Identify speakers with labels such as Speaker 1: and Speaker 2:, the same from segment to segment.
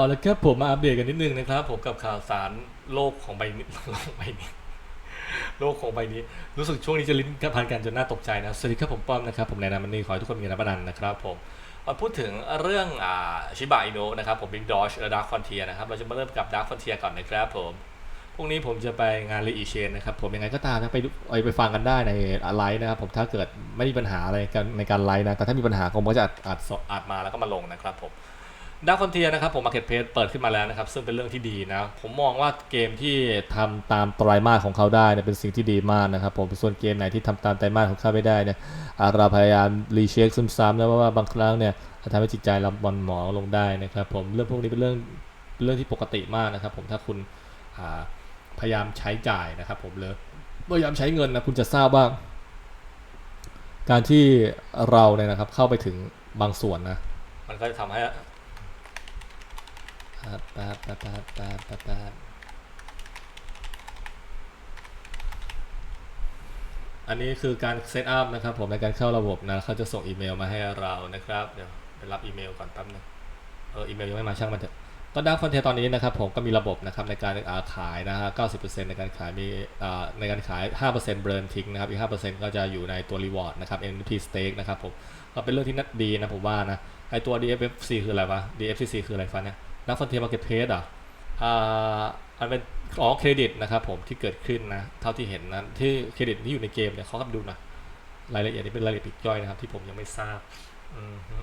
Speaker 1: เอาละครับผมมาอัปเดตกันนิดนึงนะครับ ผมกับข่าวสารโลกของใบนี้โลกใบนี้ โลกของใบนี้ รู้สึกช่วงนี้จะลิ้นพันกันจนน่าตกใจนะสวัสดีครับผมป้อมนะครับ ผมนายนามันนี่ขอให้ทุกคนมีนับนันนะครับผมมาพูดถึงเรื่องอ่าชิบะอิโนะนะครับ ผมบิ๊กดอชและดาร์คฟอนเทียนะครับ เราจะมาเริ่มกับดาร์คฟอนเทียก่อนนะครับผมพรุ่งนี้ผมจะไปงานรีอีเชนนะครับ ผมยังไงก็ตามนะไปดูไปฟังกันได้ในไลฟ์นะครับ ผมถ้าเกิดไม่มีปัญหาอะไรกันในการไลฟ์นะแต่ถ้ามีปัญหาผมก็จะอัดอัดมาแล้วก็มาลงนะครับผม ดาร์คอนเทียนะครับผมมาร์เก็ตเพจเปิดขึ้นมาแล้วนะครับ ซึ่งเป็นเรื่องที่ดีนะ ผมมองว่าเกมที่ทำตามไตรมาสของเขาได้เนี่ยเป็นสิ่งที่ดีมากนะครับผมส่วนเกมไหนที่ทำตามไตรมาสของเขาไม่ได้เนี่ยอาเราพยายามรีเช็คซ้ำๆนะว่าว่าบางครั้งเนี่ยทำให้จิตใจเราบอลหมอลงได้นะครับผมเรื่องพวกนี้เป็นเรื่องเรื่องที่ปกติมากนะครับผมถ้าคุณพยายามใช้จ่ายนะครับผมเลยพยายามใช้เงินนะคุณจะทราบว่า การที่เราเนี่ยนะครับเข้าไปถึงบางส่วนนะมันก็จะทำให้ ป๊บแป๊บแป๊บแป๊บแป๊บป๊บแป๊บอันนี้คือการเซตอัพนะครับผมในการเข้าระบบนะเขาจะส่งอีเมลมาให้เรานะครับ เดี๋ยวไปรับอีเมลก่อนแป๊บนึงเอออีเมลยังไม่มาช่างมันเถอะก็ดังคอนเทนต์ตอนนี้นะครับผมก็มีระบบนะครับในการาขายนะฮะ 90%ในการขายมีอ่าในการขาย 5%เบร์นทิ้งนะครับ อีก 5%ก็จะอยู่ในตัวรีวอร์ดนะครับ NFT stake นะครับผม ก็เป็นเรื่องที่น่าดีนะผมว่านะ ไอตัว D F C คืออะไรวะ DFCC คืออะไรฟันเนี่ย นักฟันเทียมาร์เก็ตเพสอะอ่ามันเป็นอ๋อเครดิตนะครับผมที่เกิดขึ้นนะ เท่าที่เห็นนะที่เครดิตที่อยู่ในเกมเนี่ยเขาก็ดูนะรายละเอียดนี้เป็นรายละเอียดปลีกย่อยนะครับ ที่ผมยังไม่ทราบอือฮึ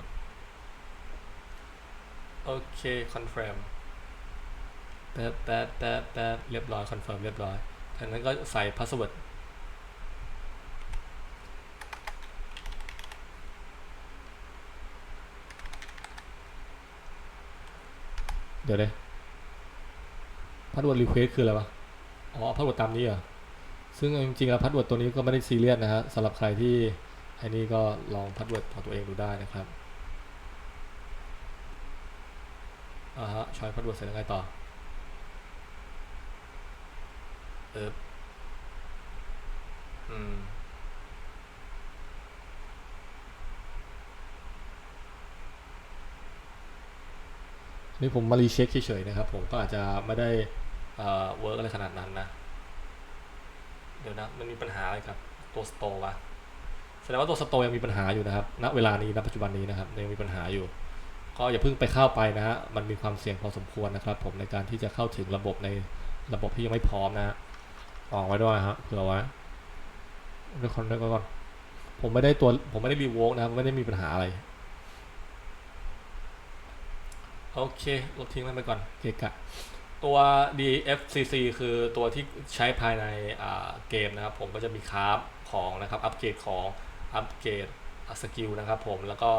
Speaker 1: โอเคคอนเฟิร์มแป๊บแป๊บแป๊บแป๊บเรียบร้อยคอนเฟิร์มเรียบร้อยจากนั้นก็ใส่พาสเวิร์ด เดี๋ยวเลยพาสเวิร์ดรีเควสคืออะไรวะ อ๋อพาสเวิร์ดตามนี้เหรอ ซึ่งจริงๆแล้วพาสเวิร์ดตัวนี้ก็ไม่ได้ซีเรียสนะฮะสำหรับใครที่ไอ้นี่ก็ลองพาสเวิร์ดของตัวเองดูได้นะครับ อ่าฮะชอยพาสเวิร์ดเสร็จแล้วไงต่อ เอออืม นี่ผมมารีเช็คเฉยๆนะครับ ผมก็อาจจะไม่ได้เวิร์กอะไรขนาดนั้นนะ เดี๋ยวนะ มันมีปัญหาอะไรครับ ตัวสโตร์วะแสดงว่าตัวสโตร์ยังมีปัญหาอยู่นะครับ ณ เวลานี้ณปัจจุบันนี้นะครับ ยังมีปัญหาอยู่ ก็อย่าเพิ่งไปเข้าไปนะฮะ มันมีความเสี่ยงพอสมควรนะครับ ผมในการที่จะเข้าถึงระบบในระบบที่ยังไม่พร้อมนะฮะออกไว้ด้วยฮะเผื่อไว้เดี๋ยวก่อนเดี๋ยก่อน ผมไม่ได้ตัว ผมไม่ได้รีโวกนะครับไม่ได้มีปัญหาอะไร โอเคลบทิ้งมันไปก่อนเกะกะ ตัว DFCC คือตัวที่ใช้ภายในเกมนะครับ ผมก็จะมีคราฟของนะครับ อัปเกรดของ อัปเกรดสกิลนะครับผม แล้วก็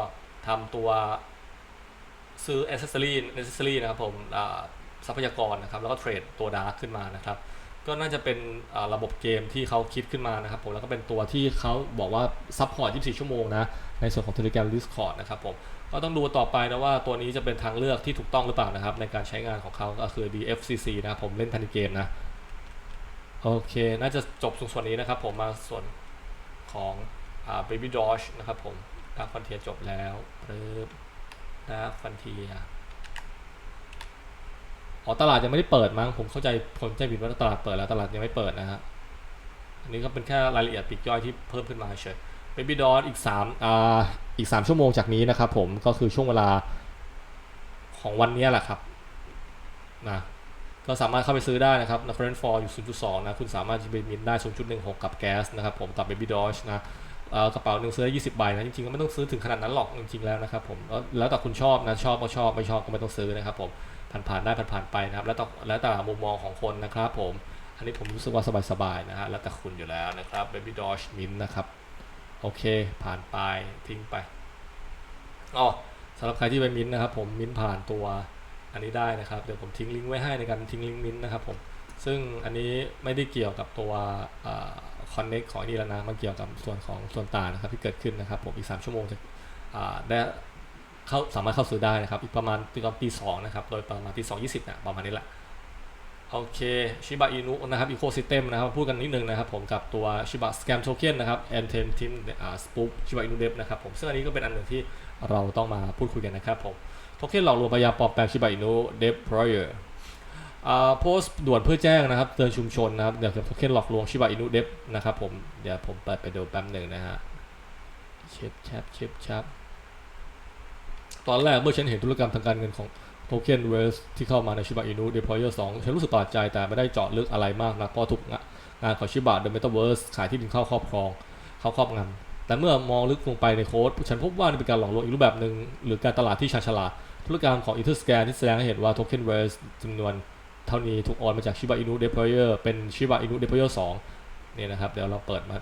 Speaker 1: ทำตัวซื้อ accessory necessary นะครับผมอ่าทรัพยากรนะครับ แล้วก็เทรดตัวดาร์กขึ้นมานะครับ ก็น่าจะเป็นระบบเกมที่เขาคิดขึ้นมานะครับผม แล้วก็เป็นตัวที่เขาบอกว่าซัพพอร์ต 24 ชั่วโมงนะ ในส่วนของ Telegram Discord นะครับผม ก็ต้องดูต่อไปนะว่าตัวนี้จะเป็นทางเลือกที่ถูกต้องหรือเปล่านะครับ ในการใช้งานของเขาก็คือ DFCC นะครับผมเล่นภายในเกมนะ โอเค น่าจะจบส่วนนี้นะครับผมมาส่วนของอ่า Baby Doge นะครับผม Dark Frontier จบแล้วปึ๊บ Dark Frontier อ๋อตลาดยังไม่ได้เปิดมั้งผมเข้าใจผมใจผิดว่าตลาดเปิดแล้วตลาดยังไม่เปิดนะฮะอันนี้ก็เป็นแค่รายละเอียดปีกย่อยที่เพิ่มขึ้นมาเฉย Baby d o t อีก3อ่าอีก 3 ชั่วโมงจากนี้นะครับผมก็คือช่วงเวลาของวันนี้แหละครับนะก็สามารถเข้าไปซื้อได้นะครับนะ Current for อยู่ 0.2 นะ คุณสามารถจะไปมินได้ 0.16 กับแก๊สนะครับผมกับ Baby Doge นะกระเป๋าหนึ่งซื้อได้20 ใบนะ จริงๆก็ไม่ต้องซื้อถึงขนาดนั้นหรอก จริงๆแล้วนะครับผม แล้วแต่คุณชอบนะ ชอบก็ชอบ ไม่ชอบก็ไม่ต้องซื้อนะครับผม ผ่านๆได้ผ่านๆไปนะครับ แล้วแต่แล้วแต่มุมมองของคนนะครับผม อันนี้ผมรู้สึกว่าสบายๆนะฮะ แล้วแต่คุณอยู่แล้วนะครับ Baby Doge Mint นะครับ โอเค ผ่านไปทิ้งไปอ๋อสำหรับใครที่ไปมิ้นท์นะครับผมมิ้นท์ผ่านตัวอันนี้ได้นะครับเดี๋ยวผมทิ้งลิงก์ไว้ให้ในการทิ้งลิงก์มิ้นท์นะครับผมซึ่งอันนี้ไม่ได้เกี่ยวกับตัวคอนเน็กของนี่แล้วนะมันเกี่ยวกับส่วนของส่วนต่างนะครับที่เกิดขึ้นนะครับผมอีก 3 ชั่วโมงจะได้เข้าสามารถเข้าซื้อได้นะครับ อีกประมาณตอนตีสองนะครับโดยประมาณตีสองยี่สิบนะประมาณนี้แหละ โอเคชิบะอินุนะครับอีโคซิสเต็มนะครับพูดกันนิดนึงนะครับผมกับตัวชิบะสแกมโทเค็นนะครับแอนเทนทิมอ่าสปูปชิบะอินุเดฟนะครับผมซึ่งอันนี้ก็เป็นอันหนึ่งที่เราต้องมาพูดคุยกันนะครับผมโทเค็นหลอกลวงพยายามปลอมแปลงชิบะอินุเดฟพรอยเออร์อ่าโพสต์ด่วนเพื่อแจ้งนะครับเตือนชุมชนนะครับเดี๋ยวโทเค็นหลอกลวงชิบะอินุเดฟนะครับผมเดี๋ยวผมเปิดไปดูแป๊บหนึ่งนะฮะเชิปแชปชิปแชปตอนแรกเมื่อฉันเห็นธุรกรรมทางการเงินของ โทเค็นเวสที่เข้ามาในชิบะอินุเดพรอยเออร์สองฉันรู้สึกประหลาดใจแต่ไม่ได้เจาะลึกอะไรมากนะเพราะทุกงานของชิบะเดอะเมตาเวิร์สขายที่ดินเข้าครอบครองเข้าครอบงำแต่เมื่อมองลึกลงไปในโค้ดฉันพบว่านี่เป็นการหลอกลวงอีกรูปแบบหนึ่งหรือการตลาดที่ชาญฉลาดธุรกรรมของ e t h e r s c a n ที่แสดงให้เห็นว่าโทเค็นเวสจำนวนเท่านี้ถูกโอนมาจาก Shiba Inu Deployer เป็น Shiba Inu Deployer 2เนี่ยนะครับเดี๋ยวเราเปิดมา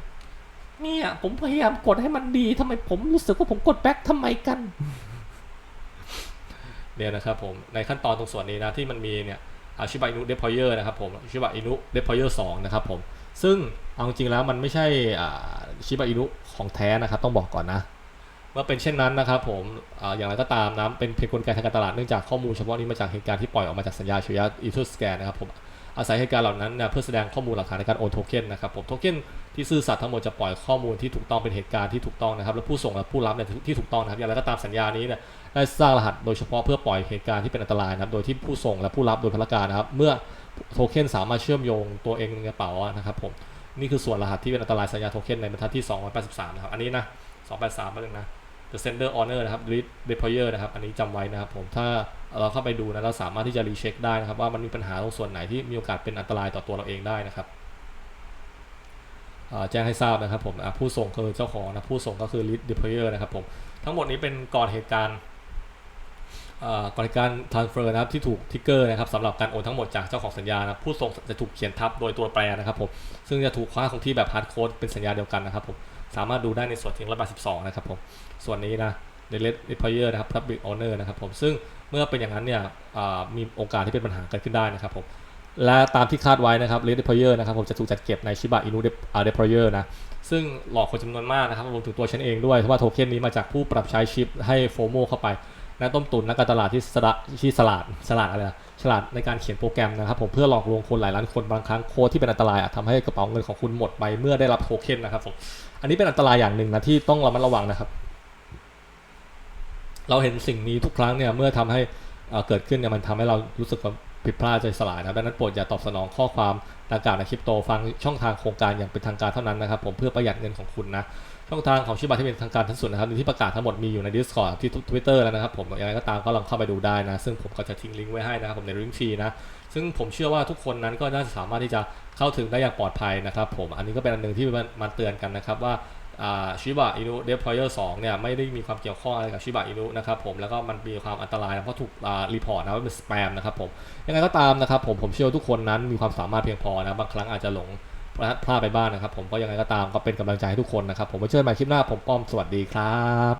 Speaker 2: เนี่ยผมพยายามกดให้มันดีทำไมผมรู้สึกว่าผมกดแบ็คทำไมกัน
Speaker 1: เนี่ยนะครับผมในขั้นตอนตรงส่วนนี้นะที่มันมีเนี่ยอ่า Shiba Inu Deployer นะครับผมชิบะอินุเดพอยเออร์สนะครับผมซึ่งเอาจริงๆแล้วมันไม่ใช่อ่า Shiba Inu ของแท้นะครับต้องบอกก่อนนะเมื่อเป็นเช่นนั้นนะครับผมออย่างไรก็ตามนะเป็นเพียงกลไกทางการตลาดเนื่องจากข้อมูลเฉพาะนี้มาจากเหตุการณ์ที่ปล่อยออกมาจากสัญญาเฉยอีทอร์สแกนนะครับผม อาศัยเหตุการณ์เหล่านั้นนะเพื่อแสดงข้อมูลหลักฐานในการโอนโทเค็นนะครับผมโทเค็นที่ซื่อสัตย์ทั้งหมดจะปล่อยข้อมูลที่ถูกต้องเป็นเหตุการณ์ที่ถูกต้องนะครับและผู้ส่งและผู้รับเนี่ยที่ถูกต้องนะครับอย่างไรก็ตามสัญญานี้เนี่ยได้สร้างรหัสโดยเฉพาะเพื่อปล่อยเหตุการณ์ที่เป็นอันตรายนะครับโดยที่ผู้ส่งและผู้รับโดยพลการนะครับเมื่อโทเค็นสามารถเชื่อมโยงตัวเองในกระเป๋านะครับผมนี่คือส่วนรหัสที่เป็นอันตรายสัญญาโทเค็นในบรรทัดที่ 283 นะครับอันนี้นะ283มาเลยนะ the sender honor นะครับ read deployer นะครับ อันนี้จำไว้นะครับผม ถ้าเราเข้าไปดูนะ เราสามารถที่จะรีเช็คได้นะครับ ว่ามันมีปัญหาตรงส่วนไหนที่มีโอกาสเป็นอันตรายต่อตัวเราเองได้นะครับแจ้งให้ทราบนะครับผมผู้ส่งคือเจ้าของนะ ผู้ส่งก็คือ read deployer นะครับผม ทั้งหมดนี้เป็นก่อนเหตุการณ์ก่อนเหตุการณ์ transfer นะครับที่ถูกทิกเกอร์นะครับสำหรับการโอนทั้งหมดจากเจ้าของสัญญานะผู้ส่งจะถูกเขียนทับโดยตัวแปรนะครับผมซึ่งจะถูกค่าคงที่แบบ hard code เป็นสัญญาเดียวกันนะครับผม สามารถดูได้ในส่วนที่182นะครับผมส่วนนี้นะใน Red Deployer นะครับพับบิคโอเนอร์นะครับผมซึ่งเมื่อเป็นอย่างนั้นเนี่ยมีโอกาสที่เป็นปัญหาเกิดขึ้นได้นะครับผมและตามที่คาดไว้นะครับเลดอิพเออร์นะครับผมจะถูกจัดเก็บใน Shiba Inu Dep- อ่า Deployer นะซึ่งหลอกคนจำนวนมากนะครับรวมถึงตัวฉันเองด้วยเพราะว่าโทเค็นนี้มาจากผู้ปรับใช้ชิปให้โฟโมเข้าไป นักต้มตุนนักการตลาดที่สละที่สลาดสลาดอะไรนะฉลาดในการเขียนโปรแกรมนะครับผมเพื่อหลอกลวงคนหลายล้านคนบางครั้งโค้ดที่เป็นอันตรายอาจทำให้กระเป๋าเงินของคุณหมดไปเมื่อได้รับโทเค็นนะครับผมอันนี้เป็นอันตรายอย่างหนึ่งนะที่ต้องระมัดระวังนะครับ เราเห็นสิ่งนี้ทุกครั้งเนี่ยเมื่อทำให้เอ่อเกิดขึ้นเนี่ยมันทำให้เรารู้สึกว่าผิดพลาดใจสลายนะดังนั้นโปรดอย่าตอบสนองข้อความดังกล่าวในคริปโตฟังช่องทางโครงการอย่างเป็นทางการเท่านั้นนะครับ ผมเพื่อประหยัดเงินของคุณนะ ช่องทางของชิบะที่เป็นทางการทั้งสุดนะครับที่ประกาศทั้งหมดมีอยู่ใน Discord ที่ Twitter แล้วนะครับผมอย่างไรก็ตามก็ลองเข้าไปดูได้นะ ซึ่งผมก็จะทิ้งลิงก์ไว้ให้นะครับผมในลิงก์ฟรีนะ ซึ่งผมเชื่อว่าทุกคนนั้นก็น่าจะสามารถที่จะเข้าถึงได้อย่างปลอดภัยนะครับผมอันนี้ก็เป็นอันหนึ่งที่มันมาเตือนกันนะครับว่าชิบะอินุเดพลอยเออร์สเนี่ยไม่ได้มีความเกี่ยวข้องอะไรกับชิบะอินุนะครับผมแล้วก็มันมีความอันตรายเพราะถูกรีพอร์ตนะว่าเป็นสแปมนะครับผมยังไงก็ตามนะครับผมผมเชื่อว่าทุกคนนั้นมีความสามารถเพียงพอนะบางครั้งอาจจะหลง พลาดไปบ้างนะครับ ผมก็ยังไงก็ตามก็เป็นกำลังใจให้ทุกคนนะครับ ผมไว้เจอกันใหม่คลิปหน้าผมป้อมสวัสดีครับ